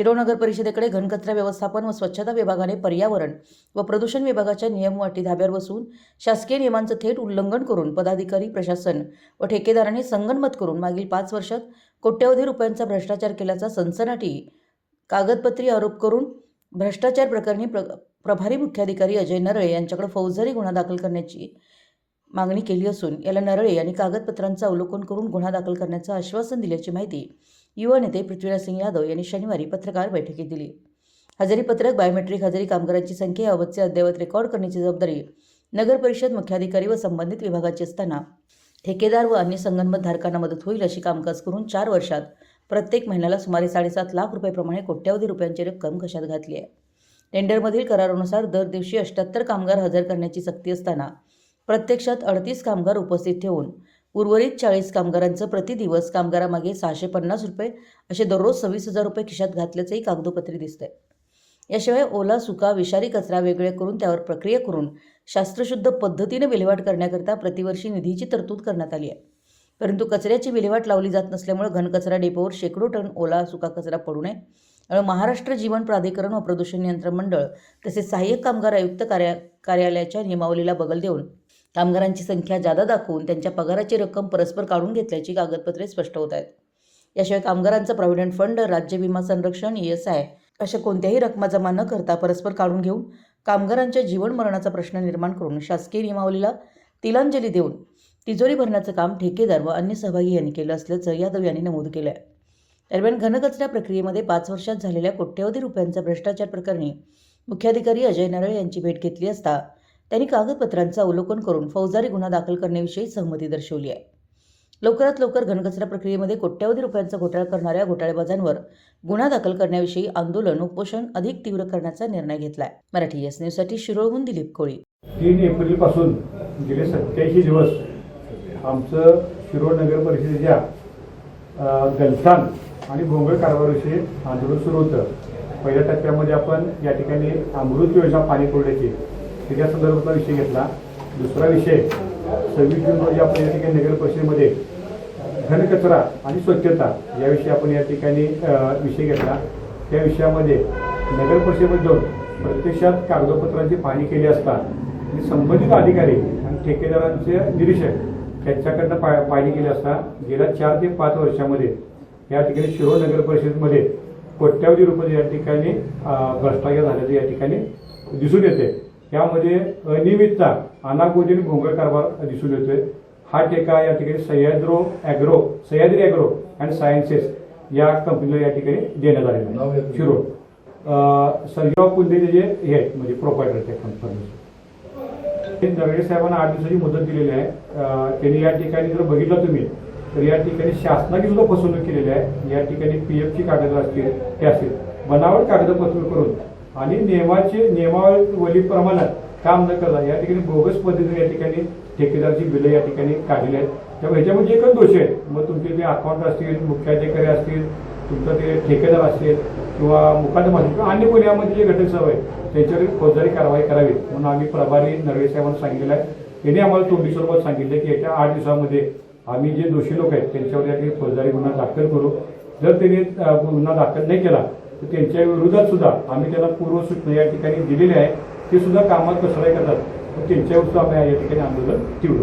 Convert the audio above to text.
शिरोळ नगर परिषदेकडे घनकचरा व्यवस्थापन व स्वच्छता विभागाने पर्यावरण व प्रदूषण विभागाच्या नियमवाटी धाब्यावर बसून शासकीय नियमांचं थेट उल्लंघन करून पदाधिकारी प्रशासन व ठेकेदारांनी संगनमत करून मागील पाच वर्षात कोट्यवधी रुपयांचा भ्रष्टाचार केल्याचा सनसनाटी कागदपत्री आरोप करून भ्रष्टाचार प्रकरणी प्र प्रभारी मुख्याधिकारी अजय नरळे यांच्याकडे फौजदारी गुन्हा दाखल करण्याची मागणी केली असून याला नरळे यांनी कागदपत्रांचं अवलोकन करून गुन्हा दाखल करण्याचं आश्वासन दिल्याची माहिती युवा नेते पृथ्वीराज सिंग यादव यांनी शनिवारी पत्रकार बैठकीत दिली. हजेरी पत्रक बायोमेट्रिक हजेरी कामगारांची संख्या याबाबतचे अद्ययावत रेकॉर्ड करण्याची जबाबदारी नगर परिषद मुख्याधिकारी व संबंधित विभागाची असताना ठेकेदार व अन्य संगणमत धारकांना मदत होईल अशी कामकाज करून चार वर्षात प्रत्येक महिन्याला सुमारे साडेसात लाख रुपयाप्रमाणे कोट्यवधी रुपयांची रक्कम कशात घातली आहे? टेंडरमधील करारानुसार दर दिवशी अष्ट्याहत्तर कामगार हजर करण्याची सक्ती असताना प्रत्यक्षात अडतीस कामगार उपस्थित ठेवून उर्वरित चाळीस कामगारांचं प्रतिदिवस कामगारामागे सहाशे पन्नास रुपये असे दररोज सव्वीस हजार रुपये खिशात घातल्याचंही कागदोपत्री दिसतंय. याशिवाय ओला सुका विषारी कचरा वेगळे करून त्यावर प्रक्रिया करून शास्त्रशुद्ध पद्धतीने विल्हेवाट करण्याकरता प्रतिवर्षी निधीची तरतूद करण्यात आली आहे. परंतु कचऱ्याची विल्हेवाट लावली जात नसल्यामुळे घनकचरा डेपोवर शेकडो टन ओला सुका कचरा पडू नये. आणि महाराष्ट्र जीवन प्राधिकरण व प्रदूषण नियंत्रण मंडळ तसेच सहाय्यक कामगार आयुक्त कार्या कार्यालयाच्या नियमावलीला बगल देऊन कामगारांची संख्या जादा दाखवून त्यांच्या पगाराची रक्कम परस्पर काढून घेतल्याची कागदपत्रे स्पष्ट होत आहेत. याशिवाय कामगारांचा प्रॉव्हिडंट फंड राज्य विमा संरक्षण ई एस आय अशा कोणत्याही रकमा जमा न करता परस्पर काढून घेऊन कामगारांच्या जीवन मरणाचा प्रश्न निर्माण करून शासकीय नियमावलीला तिलांजली देऊन तिजोरी भरण्याचं काम ठेकेदार व अन्य सहभागी यांनी केलं असल्याचं यादव यांनी नमूद केलं आहे दरम्यान घनकचरा प्रक्रियेमध्ये पाच वर्षात झालेल्या कोट्यवधी रुपयांचा भ्रष्टाचार प्रकरणी मुख्याधिकारी अजय नरळे यांची भेट घेतली असता त्यांनी कागदपत्रांचं अवलोकन करून फौजदारी गुन्हा दाखल करण्याविषयी सहमती दर्शवली आहे. लवकरात लवकर घनकचरा प्रक्रियेमध्ये कोट्यवधी रुपयांचा घोटाळा करणाऱ्या घोटाळेबाजांवर गुन्हा दाखल करण्याविषयी आंदोलन उपोषण अधिक तीव्र करण्याचा निर्णय घेतलाय. मराठी एस न्यूजसाठी शिरोळहून दिलीप कोळी. तीन एप्रिलपासून गेले सत्याऐंशी दिवस आमचं शिरोळ नगर परिषदेच्या गलथान आणि भोंगळ कारभाराविषयी आंदोलन सुरू होतं. पहिल्या टप्प्यामध्ये आपण या ठिकाणी अमृत योजना पाणी पुरवठ्याची त्याच्या संदर्भातला विषय घेतला. दुसरा विषय सव्वीस जून रोजी आपण या ठिकाणी नगर परिषदेमध्ये घनकचरा आणि स्वच्छता याविषयी आपण या ठिकाणी विषय घेतला. त्या विषयामध्ये नगर परिषदेमध्ये जाऊन प्रत्यक्षात कागदपत्रांची पाहणी केली असता आणि संबंधित अधिकारी आणि ठेकेदारांचे निरीक्षक त्यांच्याकडनं पा पाहणी केली असता गेल्या चार ते पाच वर्षामध्ये या ठिकाणी शिरो नगर परिषदेमध्ये कोट्यावधी रुपये या ठिकाणी भ्रष्टाचार झाल्याचं या ठिकाणी दिसून येते. यामध्ये अनियमितता अनागोदी आणि भोंगळ कारभार दिसून येतोय. हा ठेका या ठिकाणी Sahyadri Agro Sahyadri Agro and Sciences या कंपनीला या ठिकाणी देण्यात आलेलं आहे. शिरोळ. अ, सर्जेराव कुंदे जे हे आहेत म्हणजे प्रोपायटर त्या कंपनीचे नरळे साहेबांना आठ दिवसाची मुदत दिलेली आहे. त्यांनी या ठिकाणी जर बघितलं तुम्ही तर या ठिकाणी शासनाची सुद्धा फसवणूक केलेली आहे. या ठिकाणी पी एफची कागद असतील ते असतील. बनावट कागदपत्र करून आणि नियमाचे नियमावलीप्रमाणे काम न करता या ठिकाणी बोगस पद्धतीने या ठिकाणी ठेकेदारची बिलं या ठिकाणी काढलेली आहेत. त्यामुळे ह्याच्यामध्ये एकच दोष आहेत मग तुमचे जे अकाउंट असतील मुख्याधिकारी असतील तुमचं ते ठेकेदार असतील किंवा मुकादम असतील किंवा अन्य कोणी यामध्ये जे घटक सर्व आहेत त्याच्यावर फौजदारी कारवाई करावी. म्हणून आम्ही प्रभारी नरवे साहेबांना सांगितलेलं आहे. त्यांनी आम्हाला तोंडी स्वरूपात सांगितलं की येत्या आठ दिवसामध्ये आम्ही जे दोषी लोक आहेत त्यांच्यावर या ठिकाणी फौजदारी गुन्हा दाखल करू. जर त्यांनी गुन्हा दाखल नाही केला तर त्यांच्या विरोधात सुद्धा आम्ही त्यांना पूर्व सूचना या ठिकाणी दिलेली आहे. ते सुद्धा कामात कसं करतात. त्यांच्यावर सुद्धा आम्ही या ठिकाणी आंदोलन तीव्र